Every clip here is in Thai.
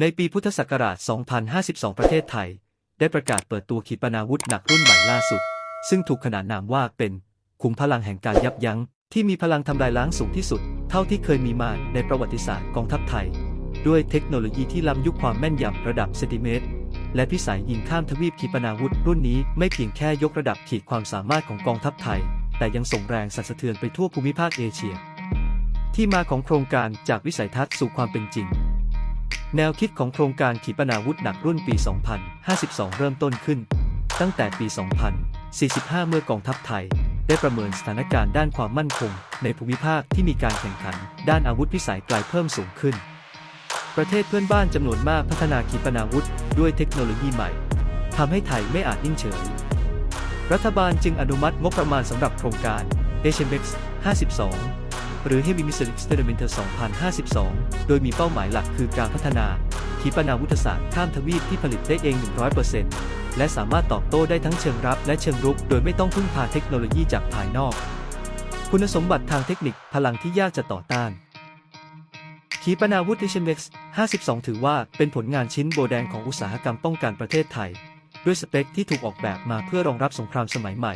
ในปีพุทธศักราช 2052 ประเทศไทย ได้ประกาศเปิดตัวขีปนาวุธหนักรุ่นใหม่ล่าสุด ซึ่งถูกขนานนามว่าเป็นขุมพลังแห่งการยับยั้ง ที่มีพลังทำลายล้างสูงที่สุด เท่าที่เคยมีมาในประวัติศาสตร์กองทัพไทย ด้วยเทคโนโลยีที่ล้ำยุคความแม่นยำระดับเซนติเมตร และพิสัยยิงข้ามทวีปขีปนาวุธรุ่นนี้ไม่เพียงแค่ยกระดับขีดความสามารถของกองทัพไทย แต่ยังส่งแรงสั่นสะเทือนไปทั่วภูมิภาคเอเชีย ที่มาของโครงการจากวิสัยทัศน์สู่ความเป็นจริง แนวคิดของโครงการขีปนาวุธหนักรุ่นปี 2052 เริ่มต้นขึ้น ตั้งแต่ปี 2045 เมื่อกองทัพไทย ได้ประเมินสถานการณ์ด้านความมั่นคง ในภูมิภาคที่มีการแข่งขัน ด้านอาวุธพิสัยไกลเพิ่มสูงขึ้น ประเทศเพื่อนบ้านจำนวนมากพัฒนาขีปนาวุธ ด้วยเทคโนโลยีใหม่ทำให้ไทยไม่อาจนิ่งเฉย รัฐบาลจึงอนุมัติงบประมาณสำหรับโครงการ HMX 52 หรือ Heavy Missile Experimenter 2052 โดยมีเป้าหมายหลักคือการพัฒนา ขีปนาวุธศาสตร์ข้ามทวีปที่ผลิตได้เอง 100%และสามารถตอบโต้ได้ทั้งเชิงรับและเชิงรุก โดยไม่ต้องพึ่งพาเทคโนโลยีจากภายนอก คุณสมบัติทางเทคนิคพลังที่ยากจะต่อต้านขีปนาวุธ HMX 52 ถือว่าเป็นผลงานชิ้นโบแดงของอุตสาหกรรมป้องกันประเทศไทย ด้วยสเปคที่ถูกออกแบบมาเพื่อรองรับสงครามสมัยใหม่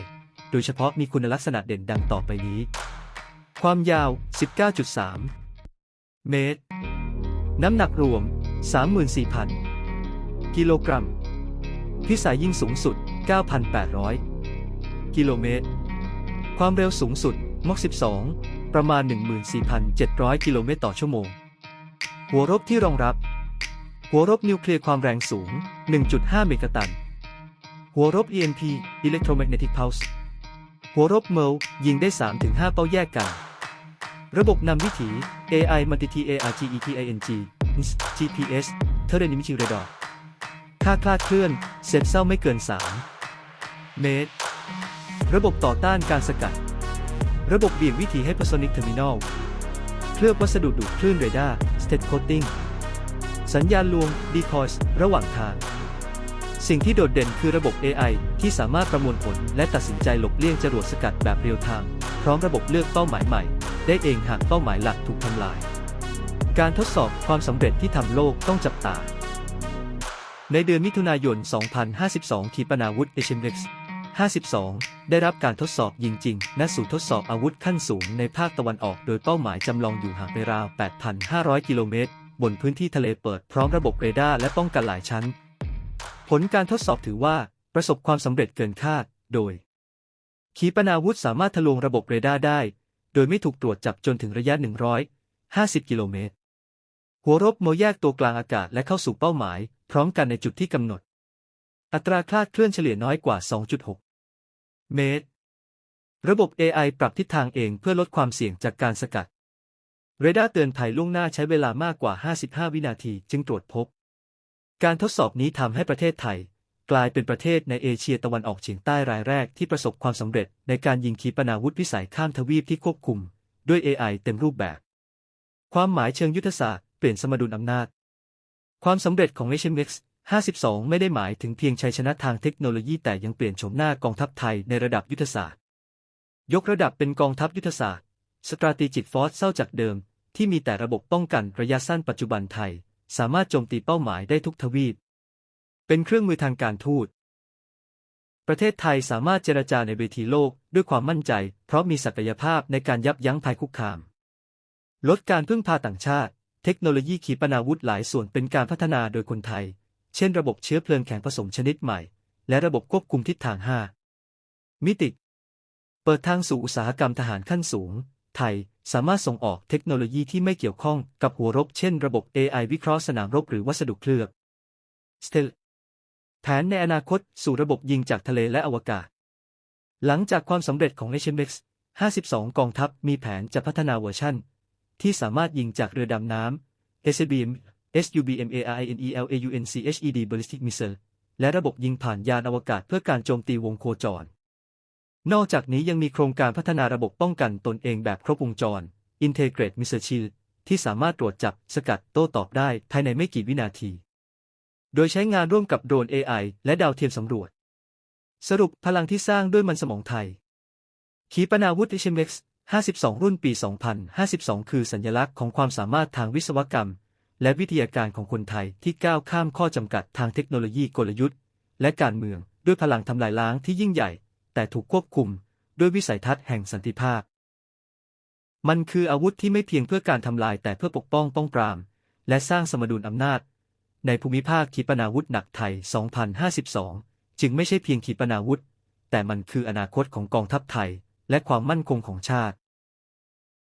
โดยเฉพาะมีคุณลักษณะเด่นดังต่อไปนี้ ความยาว 19.3 เมตร น้ำหนักรวม 34,000 กิโลกรัม พิสัยยิงสูงสุด 9,800 กิโลเมตร ความเร็วสูงสุดมก12 ประมาณ 14,700 กิโลเมตรต่อชั่วโมง หัวรบที่รองรับ หัวรบนิวเคลียร์ความแรงสูง 1.5 เมกะตัน หัวรบ EMP Electromagnetic Pulse หัวรบเมลยิงได้ 3-5 เป้าแยกกัน ระบบนำวิถี AI Multi TARGETING GPS Terrain Imaging Radar ค่าคลาดเคลื่อนเซตเศร้าไม่เกิน 3 เมตร ระบบต่อต้านการสกัด ระบบเบี่ยงวิถี Hypersonic Terminal เคลือบวัสดุดูดคลื่นเรดาร์ State Coating สัญญาณลวง Decoys ระหว่างทาง สิ่งที่โดดเด่นคือระบบ AI ที่สามารถประมวลผลและตัดสินใจหลบเลี่ยงจรวดสกัดแบบเรียลไทม์พร้อมระบบเลือกเป้าหมายใหม่ ได้เองหากเป้าหมายหลักถูกทำลาย การทดสอบความสำเร็จที่ทำโลกต้องจับตา ในเดือนมิถุนายน 2052 ขีปนาวุธ HMX 52 ได้รับการทดสอบยิงจริงณศูนย์ทดสอบอาวุธขั้นสูงในภาคตะวันออกโดยเป้าหมายจำลองอยู่ห่างไปราว 8,500 กิโลเมตร บนพื้นที่ทะเลเปิดพร้อมระบบเรดาร์และป้องกันหลายชั้น ผลการทดสอบถือว่าประสบความสำเร็จเกินคาด โดย ขีปนาวุธสามารถทะลวงระบบเรดาร์ได้ โดยไม่ถูกตรวจจับจนถึงระยะ 150 กิโลเมตร หัวรบโมแยกตัวกลางอากาศและเข้าสู่เป้าหมาย พร้อมกันในจุดที่กำหนด อัตราคลาดเคลื่อนเฉลี่ยน้อยกว่า 2.6 เมตร ระบบ AI ปรับทิศทางเองเพื่อลดความเสี่ยงจากการสกัด เรดาร์เตือนภัยล่วงหน้าใช้เวลามากกว่า 55 วินาทีจึงตรวจพบ การทดสอบนี้ทำให้ประเทศไทย กลายเป็นประเทศในเอเชียตะวันออกเฉียงใต้รายแรกที่ประสบความสำเร็จในการยิงขีปนาวุธวิสัยข้ามทวีปที่ควบคุม ด้วย AI เต็มรูปแบบ ความหมายเชิงยุทธศาสตร์เปลี่ยนสมดุลอำนาจ ความสำเร็จของ HMX 52 ไม่ได้หมายถึงเพียงชัยชนะทางเทคโนโลยีแต่ยังเปลี่ยนโฉมหน้ากองทัพไทยในระดับยุทธศาสตร์ ยกระดับเป็นกองทัพยุทธศาสตร์ Strategic Force เศร้าจากเดิม ที่มีแต่ระบบป้องกันระยะสั้นปัจจุบันไทย สามารถโจมตีเป้าหมายได้ทุกทวีป เป็นเครื่องมือทางการทูต ประเทศไทยสามารถเจรจาในเวทีโลกด้วยความมั่นใจ เพราะมีศักยภาพในการยับยั้งภัยคุกคาม ลดการพึ่งพาต่างชาติ เทคโนโลยีขีปนาวุธหลายส่วนเป็นการพัฒนาโดยคนไทย เช่นระบบเชื้อเพลิงแข็งผสมชนิดใหม่ และระบบควบคุมทิศทาง 5 มิติ เปิดทางสู่อุตสาหกรรมทหารขั้นสูง ไทยสามารถส่งออกเทคโนโลยีที่ไม่เกี่ยวข้องกับหัวรบ เช่น ระบบ AI วิเคราะห์สนามรบหรือวัสดุเคลือบ แผนในอนาคตสู่ระบบยิงจากทะเลและอวกาศ หลังจากความสำเร็จของ HMX 52 กองทัพมีแผนจะพัฒนาเวอร์ชันที่สามารถยิงจากเรือดำน้ำ SBM SUBMARINELAUNCHED Ballistic Missile และระบบยิงผ่านยานอวกาศเพื่อการโจมตีวงโคจร นอกจากนี้ยังมีโครงการพัฒนาระบบป้องกันตนเองแบบครบวงจร Integrate Missile Shield ที่สามารถตรวจจับสกัดโต้ตอบได้ภายในไม่กี่วินาที โดยใช้งานร่วมกับโดรน AI และดาวเทียมสำรวจ สรุปพลังที่สร้างด้วยมันสมองไทย ขีปนาวุธ HMX 52 รุ่นปี 2052 คือสัญลักษณ์ของความสามารถทางวิศวกรรม และวิทยาการของคนไทยที่ก้าวข้ามข้อจำกัดทางเทคโนโลยีกลยุทธ์ และการเมืองด้วยพลังทำลายล้างที่ยิ่งใหญ่ แต่ถูกควบคุม ด้วยวิสัยทัศน์แห่งสันติภาพ มันคืออาวุธที่ไม่เพียงเพื่อการทำลายแต่เพื่อปกป้องป้องปราม และสร้างสมดุลอำนาจ ในภูมิภาคขีปนาวุธหนักไทย 2052 จึงไม่ใช่เพียงขีปนาวุธ แต่มันคืออนาคตของกองทัพไทย และความมั่นคงของชาติ